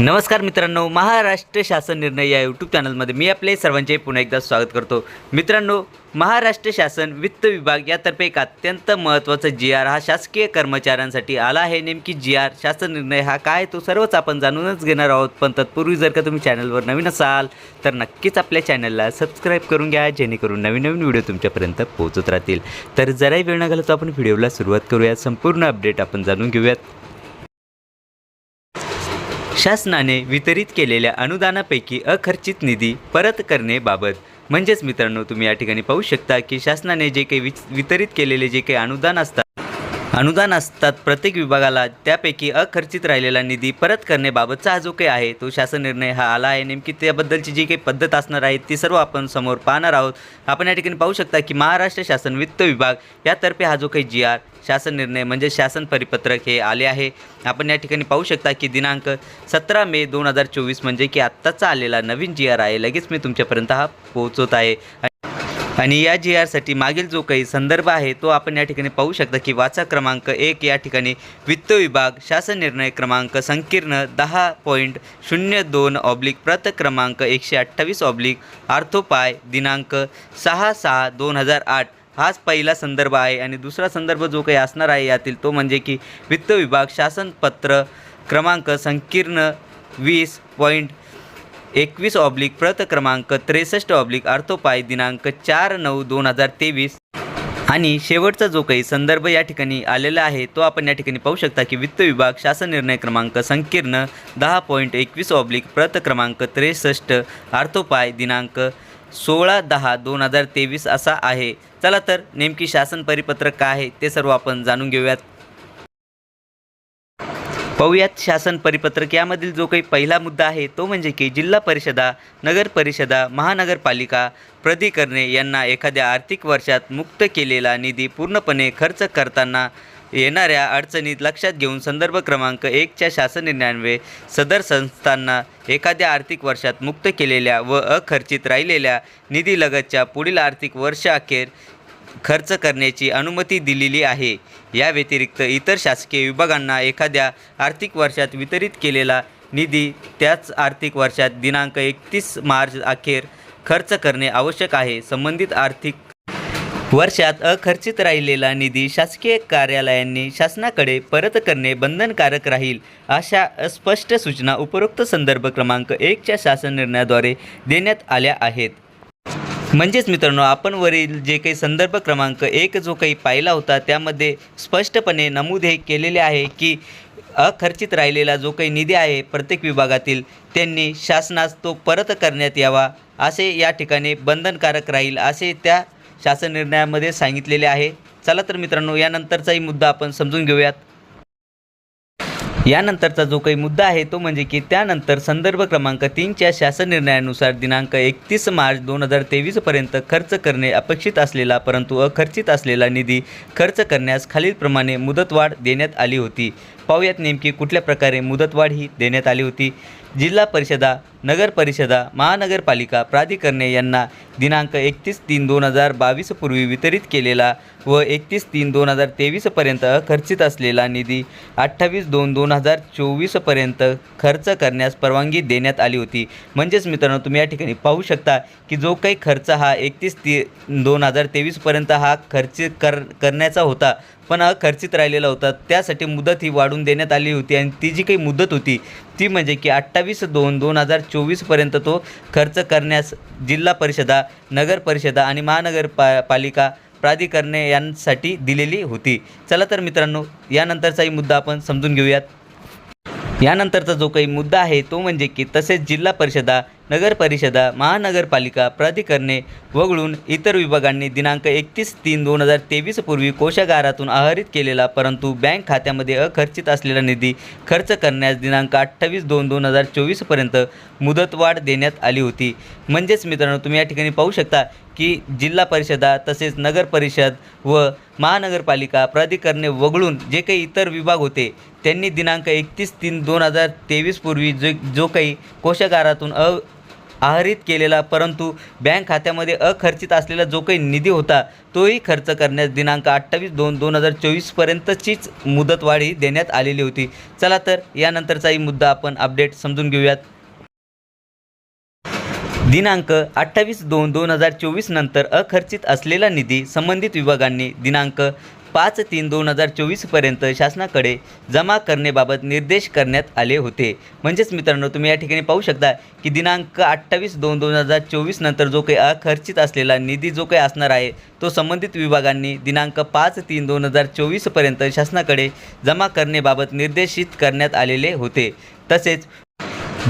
नमस्कार मित्रांनो महाराष्ट्र शासन निर्णय या यूट्यूब चॅनलमध्ये मी आपले सर्वांचे पुन्हा एकदा स्वागत करतो. मित्रांनो महाराष्ट्र शासन वित्त विभाग यातर्फे एक अत्यंत महत्त्वाचा जी आर हा शासकीय कर्मचाऱ्यांसाठी आला आहे. नेमकी जी आर शासन निर्णय हा काय तो सर्वच आपण जाणूनच घेणार आहोत. पण तत्पूर्वी जर का तुम्ही चॅनलवर नवीन असाल तर नक्कीच आपल्या चॅनलला सबस्क्राईब करून घ्या जेणेकरून नवीन नवीन व्हिडिओ तुमच्यापर्यंत पोहोचत राहतील. तर जराही वेळ न घालवता आपण व्हिडिओला सुरुवात करूया संपूर्ण अपडेट आपण जाणून घेऊयात. शासनाने वितरित केलेल्या अनुदानापैकी अखर्चित निधी परत करणेबाबत म्हणजेच मित्रांनो तुम्ही या ठिकाणी पाहू शकता की शासनाने जे काही वितरित केलेले जे काही अनुदान असतात अनुदान असतात प्रत्येक विभागाला त्यापैकी अखर्चित राहिलेला निधी परत करण्याबाबतचा हा जो काही आहे तो शासन निर्णय हा आला आहे. नेमकी त्याबद्दलची जी काही पद्धत असणार आहे ती सर्व आपण समोर पाहणार आहोत. आपण या ठिकाणी पाहू शकता की महाराष्ट्र शासन वित्त विभाग यातर्फे हा जो काही जी आर शासन निर्णय म्हणजे शासन परिपत्रक हे आले आहे. आपण या ठिकाणी पाहू शकता की दिनांक सतरा मे दोन हजार चोवीस म्हणजे की आत्ताचा आलेला नवीन जी आर आहे लगेच मी तुमच्यापर्यंत हा पोहोचवत आहे. आणि या जी आरसाठी मागील जो काही संदर्भ आहे तो आपण या ठिकाणी पाहू शकता की वाचा क्रमांक एक या ठिकाणी वित्त विभाग शासन निर्णय क्रमांक संकीर्ण दहा पॉईंट शून्य दोन ऑब्लिक प्रत क्रमांक एकशे अठ्ठावीस ऑब्लिक आर्थोपाय दिनांक सहा सहा दोन हजार आठ. हाच पहिला संदर्भ आहे आणि दुसरा संदर्भ जो काही असणार आहे यातील तो म्हणजे की वित्त विभाग शासनपत्र क्रमांक संकीर्ण वीस पॉईंट एकवीस ऑब्लिक प्रत क्रमांक त्रेसष्ट ऑब्लिक आर्थोपाय दिनांक चार नऊ दोन हजार तेवीस. आणि शेवटचा जो काही संदर्भ या ठिकाणी आलेला आहे तो आपण या ठिकाणी पाहू शकता की वित्त विभाग शासन निर्णय क्रमांक संकीर्ण दहा पॉईंट एकवीस ऑब्लिक प्रत क्रमांक त्रेसष्ट आर्थोपाय दिनांक सोळा दहा दोन हजार तेवीस असा आहे. चला तर नेमकी शासन परिपत्रक काय आहे ते सर्व आपण जाणून घेऊयात. पाहूयात शासन परिपत्रक. यामधील जो काही पहिला मुद्दा आहे तो म्हणजे की जिल्हा परिषदा नगर परिषदा महानगरपालिका प्राधिकरणे यांना एखाद्या आर्थिक वर्षात मुक्त केलेला निधी पूर्णपणे खर्च करताना येणाऱ्या अडचणीत लक्षात घेऊन संदर्भ क्रमांक एकच्या शासन निर्णयान्वये सदर संस्थांना एखाद्या आर्थिक वर्षात मुक्त केलेल्या व अखर्चित राहिलेल्या निधीलगतच्या पुढील आर्थिक वर्षाअखेर खर्च करण्याची अनुमती दिलेली आहे. या व्यतिरिक्त इतर शासकीय विभागांना एखाद्या आर्थिक वर्षात वितरित केलेला निधी त्याच आर्थिक वर्षात दिनांक एकतीस मार्च अखेर खर्च करणे आवश्यक आहे. संबंधित आर्थिक वर्षात अखर्चित राहिलेला निधी शासकीय कार्यालयांनी शासनाकडे परत करणे बंधनकारक राहील अशा अस्पष्ट सूचना उपरोक्त संदर्भ क्रमांक एकच्या शासन निर्णयाद्वारे देण्यात आल्या आहेत. म्हणजेच मित्रांनो आपण वरील जे काही संदर्भ क्रमांक एक जो काही पाहिला होता त्यामध्ये स्पष्टपणे नमूद हे केलेले आहे की अखर्चित राहिलेला जो काही निधी आहे प्रत्येक विभागातील त्यांनी शासनास तो परत करण्यात यावा असे या ठिकाणी बंधनकारक राहील असे त्या शासन निर्णयामध्ये सांगितलेले आहे. चला तर मित्रांनो यानंतरचाही मुद्दा आपण समजून घेऊयात. यानंतरचा जो काही मुद्दा आहे तो म्हणजे की त्यानंतर संदर्भ क्रमांक तीनच्या शासन निर्णयानुसार दिनांक एकतीस मार्च दोन हजार तेवीसपर्यंत खर्च करणे अपेक्षित असलेला परंतु अखर्चित असलेला निधी खर्च करण्यास खालीलप्रमाणे मुदतवाढ देण्यात आली होती. पाहूयात नेमकी कुठल्या प्रकारे मुदतवाढ ही देण्यात आली होती. जिल्हा परिषदा नगर परिषदा महानगरपालिका प्राधिकरणे यांना दिनांक एकतीस तीन दोन हजार बावीसपूर्वी वितरित केलेला व एकतीस तीन दोन हजार तेवीसपर्यंत अखर्चित असलेला निधी अठ्ठावीस दोन दोन हजार चोवीसपर्यंत खर्च करण्यास परवानगी देण्यात आली होती. म्हणजेच मित्रांनो तुम्ही या ठिकाणी पाहू शकता की जो काही खर्च हा एकतीस ती दोन हजार तेवीसपर्यंत हा खर्च कर करण्याचा होता पण खर्चित राहिलेला होता. त्यासाठी मुदत ही वाढून देण्यात आली होती आणि ती जी काही मुदत होती ती म्हणजे की अठ्ठावीस दोन दोन हजार चोवीसपर्यंत तो खर्च करण्यास जिल्हा परिषदा नगर परिषदा आणि महानगर पा पालिका प्राधिकरणे यांसाठी दिलेली होती. चला तर मित्रांनो यानंतरचाही मुद्दा आपण समजून घेऊयात. यानंतरचा जो काही मुद्दा आहे तो म्हणजे की तसेच जिल्हा परिषदा नगरपरिषदा महानगरपालिका प्राधिकरणे वगळून इतर विभागांनी दिनांक एकतीस तीन दोन हजार तेवीस पूर्वी कोशागारातून आहरित केलेला परंतु बँक खात्यामध्ये अखर्चित असलेला निधी खर्च करण्यास दिनांक अठ्ठावीस दोन दोन हजार चोवीसपर्यंत मुदतवाढ देण्यात आली होती. म्हणजेच मित्रांनो तुम्ही या ठिकाणी पाहू शकता की जिल्हा परिषदा तसेच नगर परिषद व महानगरपालिका प्राधिकरणे वगळून जे काही इतर विभाग होते त्यांनी दिनांक एकतीस तीन दोन हजार तेवीसपूर्वी जो जो काही कोशागारातून अ आहरित केलेला परंतु बँक खात्यामध्ये अखर्चित असलेला जो काही निधी होता तोही खर्च करण्यास दिनांक अठ्ठावीस दोन दोन हजार चोवीसपर्यंतचीच मुदतवाढी देण्यात आलेली होती. चला तर यानंतरचाही मुद्दा आपण अपडेट समजून घेऊयात. दिनांक अठ्ठावीस दोन दोन हजार चोवीस नंतर अखर्चित असलेला निधी संबंधित विभागांनी दिनांक पाच तीन दोन हजार चोवीसपर्यंत शासनाकडे जमा करण्याबाबत निर्देश करण्यात आले होते. म्हणजेच मित्रांनो तुम्ही या ठिकाणी पाहू शकता की दिनांक अठ्ठावीस दोन दोन हजार चोवीस नंतर जो काही अखर्चित असलेला निधी जो काही असणार आहे तो संबंधित विभागांनी दिनांक पाच तीन दोन हजार चोवीसपर्यंत शासनाकडे जमा करण्याबाबत निर्देशित करण्यात आलेले होते. तसेच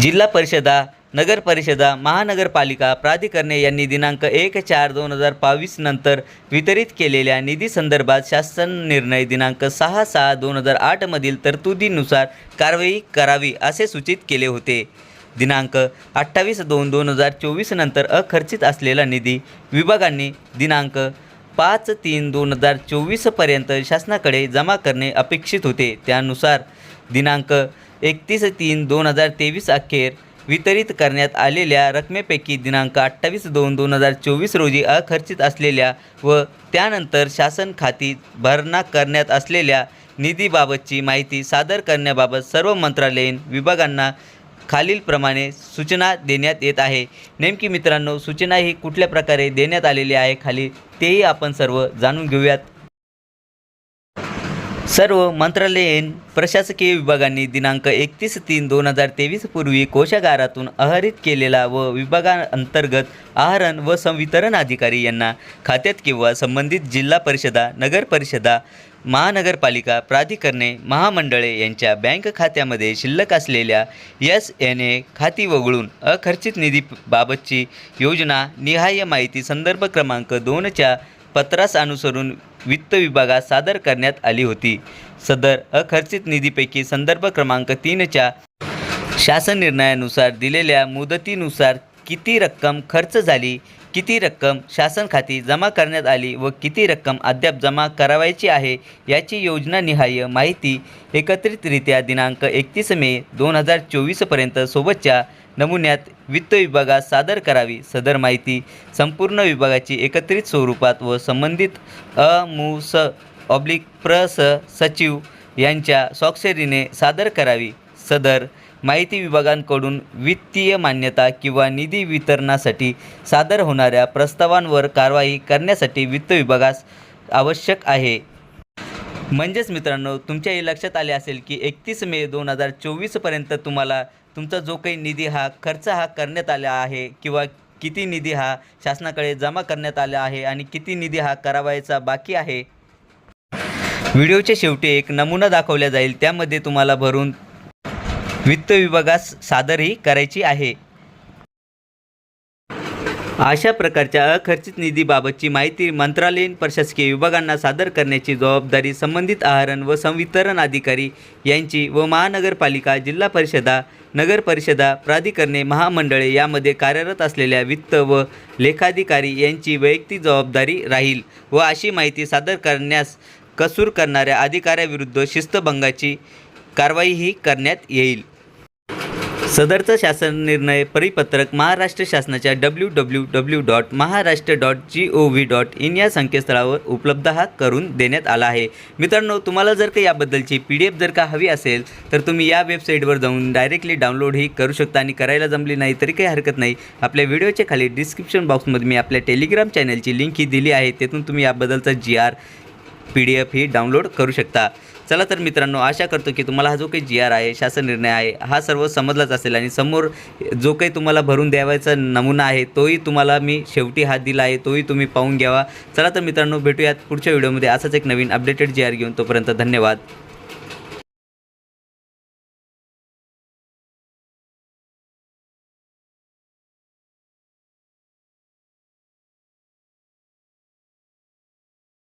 जिल्हा परिषदा नगर परिषदा महानगरपालिका प्राधिकरणे यांनी दिनांक एक चार दोन हजार बावीस नंतर वितरित केलेल्या निधी संदर्भात शासन निर्णय दिनांक सहा सहा दोन हजार आठमधील तरतुदीनुसार कारवाई करावी असे सूचित केले होते. दिनांक अठ्ठावीस दोन दोन हजार चोवीस नंतर अखर्चित असलेला निधी विभागांनी दिनांक पाच तीन दोन हजार चोवीसपर्यंत शासनाकडे जमा करणे अपेक्षित होते. त्यानुसार दिनांक एकतीस तीन दोन हजार तेवीस अखेर वितरित करण्यात आलेल्या रकमेपैकी दिनांक अठ्ठावीस दोन दोन हजार चोवीस रोजी अखर्चित असलेल्या व त्यानंतर शासन खाती भरणा करण्यात असलेल्या निधीबाबतची माहिती सादर करण्याबाबत सर्व मंत्रालयीन विभागांना खालीलप्रमाणे सूचना देण्यात येत आहे. नेमकी मित्रांनो सूचना ही कुठल्या प्रकारे देण्यात आलेली आहे खाली तेही आपण सर्व जाणून घेऊयात. सर्व मंत्रालयीन प्रशासकीय विभागांनी दिनांक एकतीस तीन दोन हजार तेवीस पूर्वी कोशागारातून आहरित केलेला व विभागांतर्गत आहरण व संवितरण अधिकारी यांना खात्यात किंवा संबंधित जिल्हा परिषदा नगर परिषदा महानगरपालिका प्राधिकरणे महामंडळे यांच्या बँक खात्यामध्ये शिल्लक असलेल्या एस एन ए खाती वगळून अखर्चित निधीबाबतची योजना निहाय माहिती संदर्भ क्रमांक दोनच्या पत्रास अनुसरून वित्त विभागात सादर करण्यात आली होती. सदर अखर्चित निधीपैकी संदर्भ क्रमांक तीनच्या शासन निर्णयानुसार दिलेल्या मुदतीनुसार किती रक्कम खर्च झाली किती रक्कम शासन खाती जमा करण्यात आली व किती रक्कम अद्याप जमा करावायची आहे याची योजनानिहाय माहिती एकत्रितरित्या दिनांक एकतीस मे दोन हजार चोवीसपर्यंत सोबतच्या नमुन्यात वित्त विभागात सादर करावी सदर माहिती संपूर्ण विभागाची एकत्रित स्वरूपात व संबंधित अमुस ऑब्लिक प्रस सचिव यांच्या स्वाक्षरीने सादर करावी. सदर माहिती विभागांकडून वित्तीय मान्यता किंवा निधी वितरणासाठी सादर होणाऱ्या प्रस्तावांवर कारवाई करण्यासाठी वित्त विभागास आवश्यक आहे. म्हणजेच मित्रांनो तुमच्याही लक्षात आले असेल की एकतीस मे दोन हजार चोवीसपर्यंत तुम्हाला तुमचा जो काही निधी हा खर्च हा करण्यात आला आहे किंवा किती निधी हा शासनाकडे जमा करण्यात आला आहे आणि किती निधी हा करावायचा बाकी आहे व्हिडिओच्या शेवटी एक नमुना दाखवला जाईल. त्यामध्ये तुम्हाला भरून वित्त विभागास सादरही करायची आहे. अशा प्रकारच्या अखर्चित निधीबाबतची माहिती मंत्रालयीन प्रशासकीय विभागांना सादर करण्याची जबाबदारी संबंधित आहरण व संवितरण अधिकारी यांची व महानगरपालिका जिल्हा परिषदा नगर परिषदा प्राधिकरणे महामंडळे यामध्ये कार्यरत असलेल्या वित्त व लेखाधिकारी यांची वैयक्तिक जबाबदारी राहील व अशी माहिती सादर करण्यास कसूर करणाऱ्या अधिकाऱ्याविरुद्ध शिस्तभंगाची कारवाईही करण्यात येईल. सदरचा शासन निर्णय परिपत्रक महाराष्ट्र शासनाच्या W W W dot Maharashtra dot G O V dot in या संकेतस्थळावर उपलब्ध हा करून देण्यात आला आहे. मित्रांनो तुम्हाला जर का याबद्दलची पी डी एफ जर का हवी असेल तर तुम्ही या वेबसाईटवर जाऊन डायरेक्टली डाउनलोडही करू शकता आणि करायला जमली नाही तरी काही हरकत नाही. आपल्या व्हिडिओच्या खाली डिस्क्रिप्शन बॉक्समध्ये मी आपल्या टेलिग्राम चॅनलची लिंक ही दिली आहे तेथून तुम्ही याबद्दलचा G R P D F ही डाउनलोड करू शकता. चला तर मित्रांनो आशा करतो की तुम्हाला हा जो काही जी आर आहे शासन निर्णय आहे हा सर्व समजलाच असेल आणि समोर जो काही तुम्हाला भरून द्यावायचा नमुना आहे तोही तुम्हाला मी शेवटी हात दिला आहे तोही तुम्ही पाहून घ्यावा. चला तर मित्रांनो भेटूयात पुढच्या व्हिडिओमध्ये. असाच एक नवीन अपडेटेड जी आर घेऊन तोपर्यंत धन्यवाद.